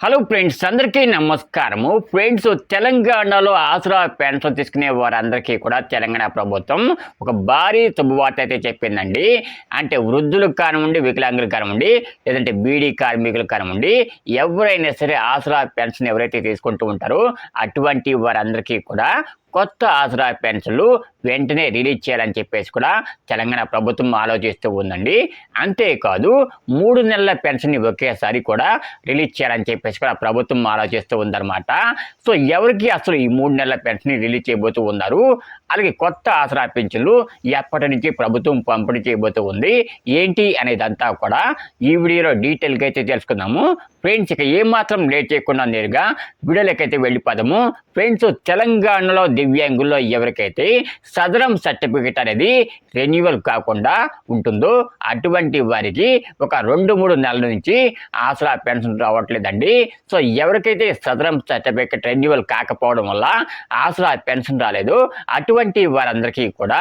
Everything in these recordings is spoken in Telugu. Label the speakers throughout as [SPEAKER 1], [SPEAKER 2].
[SPEAKER 1] హలో ఫ్రెండ్స్ అందరికీ నమస్కారము. ఫ్రెండ్స్ తెలంగాణలో ఆసరా పెన్షన్ తీసుకునే వారందరికీ కూడా తెలంగాణ ప్రభుత్వం ఒక భారీ శుభవార్త అయితే చెప్పిందండి. అంటే వృద్ధులకు కానివ్వండి వికలాంగులకు కానివ్వండి లేదంటే బీడీ కార్మికులకు కానివ్వండి ఎవరైనా సరే ఆసరా పెన్షన్ ఎవరైతే తీసుకుంటూ ఉంటారో అటువంటి వారందరికీ కూడా కొత్త ఆసరా పెన్షన్లు వెంటనే రిలీజ్ చేయాలని చెప్పేసి కూడా తెలంగాణ ప్రభుత్వం ఆలోచిస్తూ ఉందండి. అంతేకాదు మూడు నెలల పెన్షన్ని ఒకేసారి కూడా రిలీజ్ చేయాలని చెప్పేసి కూడా ప్రభుత్వం ఆలోచిస్తూ ఉందన్నమాట. సో ఎవరికి అసలు ఈ మూడు నెలల పెన్షన్ రిలీజ్ చేయబోతూ ఉన్నారు? అలాగే కొత్త ఆసరా పెన్షన్లు ఎప్పటి నుంచి ప్రభుత్వం పంపిణీ చేయబోతూ ఉంది? ఏంటి అనేదంతా కూడా ఈ వీడియోలో డీటెయిల్గా అయితే తెలుసుకుందాము. ఫ్రెండ్స్ ఇక ఏమాత్రం లేట్ చేయకుండా నేరుగా వీడియోలకైతే వెళ్ళిపోదాము. ఫ్రెండ్స్ తెలంగాణలో దివ్యాంగుల్లో ఎవరికైతే సదరం సర్టిఫికేట్ అనేది రెన్యువల్ కాకుండా ఉంటుందో అటువంటి వారికి ఒక రెండు మూడు నెలల నుంచి ఆసరా పెన్షన్ రావట్లేదండి. సో ఎవరికైతే సదరం సర్టిఫికేట్ రెన్యువల్ కాకపోవడం వల్ల ఆసరా పెన్షన్ రాలేదు అటువంటి వారందరికీ కూడా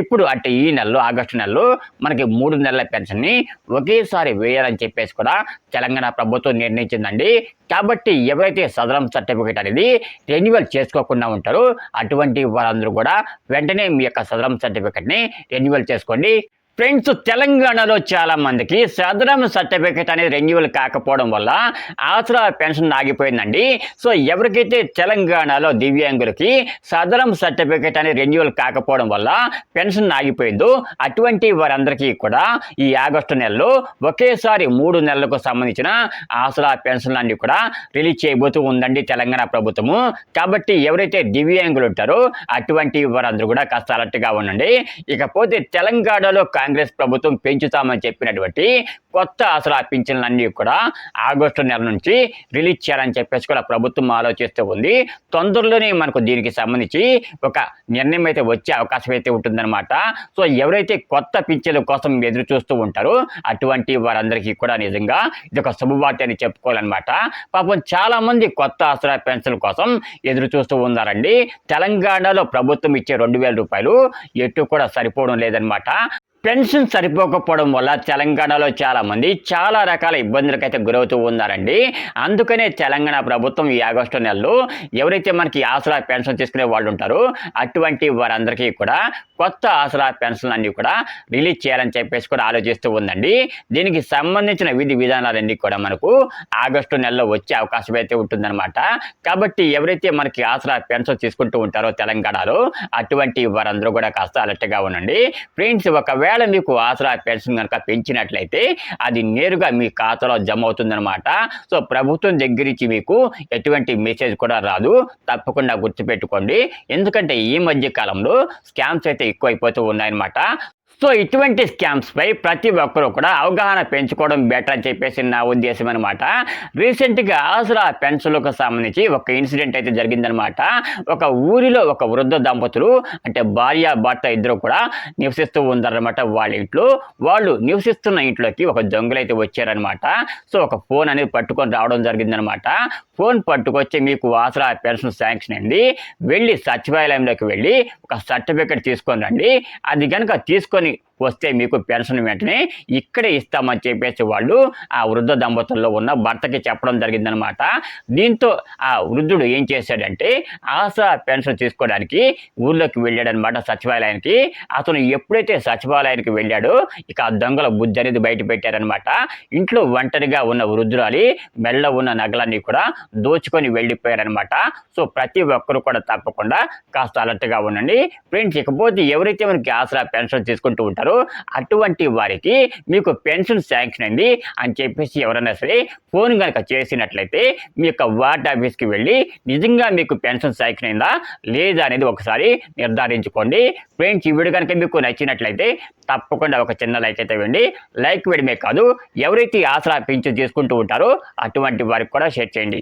[SPEAKER 1] ఇప్పుడు అంటే ఈ నెలలో ఆగస్టు నెలలో మనకి మూడు నెలల పెన్షన్ని ఒకేసారి వేయాలని చెప్పేసి కూడా తెలంగాణ ప్రభుత్వం నిర్ణయించిందండి. కాబట్టి ఎవరైతే సదరం సర్టిఫికేట్ అనేది రెన్యువల్ చేసుకోకుండా ఉంటారో అటువంటి వారందరూ కూడా వెంటనే మీ యొక్క సదరం సర్టిఫికేట్ని రెన్యువల్ చేసుకోండి. ఫ్రెండ్స్ తెలంగాణలో చాలా మందికి సదరం సర్టిఫికేట్ అనేది రెన్యువల్ కాకపోవడం వల్ల ఆసరా పెన్షన్ ఆగిపోయిందండి. సో ఎవరికైతే తెలంగాణలో దివ్యాంగులకి సదరం సర్టిఫికేట్ అనేది రెన్యువల్ కాకపోవడం వల్ల పెన్షన్ ఆగిపోయిందో అటువంటి వారందరికీ కూడా ఈ ఆగస్టు నెలలో ఒకేసారి మూడు నెలలకు సంబంధించిన ఆసరా పెన్షన్లు అన్ని కూడా రిలీజ్ చేయబోతూ ఉందండి తెలంగాణ ప్రభుత్వము. కాబట్టి ఎవరైతే దివ్యాంగులు ఉంటారో అటువంటి వారందరూ కూడా కాస్త అలర్ట్గా ఉండండి. ఇకపోతే తెలంగాణలో కాంగ్రెస్ ప్రభుత్వం పెంచుతామని చెప్పినటువంటి కొత్త ఆసరా పింఛన్లన్నీ కూడా ఆగస్టు నెల నుంచి రిలీజ్ చేయాలని చెప్పేసి కూడా ప్రభుత్వం ఆలోచిస్తూ ఉంది. తొందరలోనే మనకు దీనికి సంబంధించి ఒక నిర్ణయం అయితే వచ్చే అవకాశం అయితే ఉంటుందన్నమాట. సో ఎవరైతే కొత్త పింఛన్ల కోసం ఎదురు చూస్తూ ఉంటారో అటువంటి వారందరికీ కూడా నిజంగా ఇది ఒక శుభవార్త అని చెప్పుకోవాలన్నమాట. పాపం చాలామంది కొత్త ఆసరా పెన్షన్ కోసం ఎదురు చూస్తూ ఉన్నారండి. తెలంగాణలో ప్రభుత్వం ఇచ్చే రెండు వేల రూపాయలు ఎటు కూడా సరిపోవడం లేదనమాట పెన్షన్ సరిపోకపోవడం వల్ల తెలంగాణలో చాలామంది చాలా రకాల ఇబ్బందులకైతే గురవుతూ ఉన్నారండి. అందుకనే తెలంగాణ ప్రభుత్వం ఈ ఆగస్టు నెలలో ఎవరైతే మనకి ఆసరా పెన్షన్ తీసుకునే వాళ్ళు ఉంటారో అటువంటి వారందరికీ కూడా కొత్త ఆసరా పెన్షన్ అన్నీ కూడా రిలీజ్ చేయాలని చెప్పేసి కూడా ఆలోచిస్తూ ఉందండి. దీనికి సంబంధించిన విధి విధానాలన్నీ కూడా మనకు ఆగస్టు నెలలో వచ్చే అవకాశం అయితే ఉంటుందన్నమాట. కాబట్టి ఎవరైతే మనకి ఆసరా పెన్షన్ తీసుకుంటూ ఉంటారో తెలంగాణలో అటువంటి వారందరూ కూడా కాస్త అలర్ట్గా ఉండండి. ఫ్రెండ్స్ ఒకవేళ మీకు ఆసరా పెన్షన్ కనుక పెంచినట్లయితే అది నేరుగా మీ ఖాతాలో జమ అవుతుందన్నమాట సో ప్రభుత్వం దగ్గర నుంచి మీకు ఎటువంటి మెసేజ్ కూడా రాదు. తప్పకుండా గుర్తుపెట్టుకోండి. ఎందుకంటే ఈ మధ్య కాలంలో స్కామ్స్ అయితే ఎక్కువైపోతూ ఉన్నాయన్నమాట. సో ఇటువంటి స్కామ్స్పై ప్రతి ఒక్కరూ కూడా అవగాహన పెంచుకోవడం బెటర్ అని చెప్పేసి నా ఉద్దేశం అనమాట రీసెంట్గా ఆసరా పెన్షన్లకు సంబంధించి ఒక ఇన్సిడెంట్ అయితే జరిగిందనమాట ఒక ఊరిలో ఒక వృద్ధ దంపతులు అంటే భార్య భర్త ఇద్దరు కూడా నివసిస్తూ ఉన్నారనమాట వాళ్ళ ఇంట్లో. వాళ్ళు నివసిస్తున్న ఇంట్లోకి ఒక దొంగలు అయితే వచ్చారనమాట సో ఒక ఫోన్ అనేది పట్టుకొని రావడం జరిగిందనమాట ఫోన్ పట్టుకొచ్చి మీకు ఆసరా పెన్షన్ శాంక్షన్ అయింది వెళ్ళి సచివాలయంలోకి వెళ్ళి ఒక సర్టిఫికెట్ తీసుకొని రండి. అది కనుక తీసుకొని money. వస్తే మీకు పెన్షన్ వెంటనే ఇక్కడే ఇస్తామని చెప్పేసి వాళ్ళు ఆ వృద్ధ దంపతుల్లో ఉన్న భర్తకి చెప్పడం జరిగిందనమాట దీంతో ఆ వృద్ధుడు ఏం చేశాడంటే ఆశా పెన్షన్ తీసుకోవడానికి ఊళ్ళోకి వెళ్ళాడనమాట సచివాలయానికి. అతను ఎప్పుడైతే సచివాలయానికి వెళ్ళాడో ఇక ఆ దొంగల బుద్ధి అనేది బయట పెట్టారనమాట ఇంట్లో ఒంటరిగా ఉన్న వృద్ధురాలి మెల్ల ఉన్న నగలన్నీ కూడా దోచుకొని వెళ్ళిపోయారనమాట సో ప్రతి ఒక్కరు కూడా తప్పకుండా కాస్త అలర్ట్గా ఉండండి. ఫ్రెండ్స్ ఇకపోతే ఎవరైతే మనకి ఆసరా పెన్షన్ తీసుకుంటూ ఉంటారో అటువంటి వారికి మీకు పెన్షన్ శాంక్షన్ అయింది అని చెప్పేసి ఎవరైనా సరే ఫోన్ కనుక చేసినట్లయితే మీ యొక్క వార్డ్ ఆఫీస్కి వెళ్ళి నిజంగా మీకు పెన్షన్ శాంక్షన్ అయిందా లేదా అనేది ఒకసారి నిర్ధారించుకోండి. ఫ్రెండ్స్ ఈ వీడియో కనుక మీకు నచ్చినట్లయితే తప్పకుండా ఒక చిన్న లైక్ అయితే ఇవ్వండి. లైక్ వేయడమే కాదు ఎవరైతే ఆసరా పెంచు తీసుకుంటూ ఉంటారో అటువంటి వారికి కూడా షేర్ చేయండి.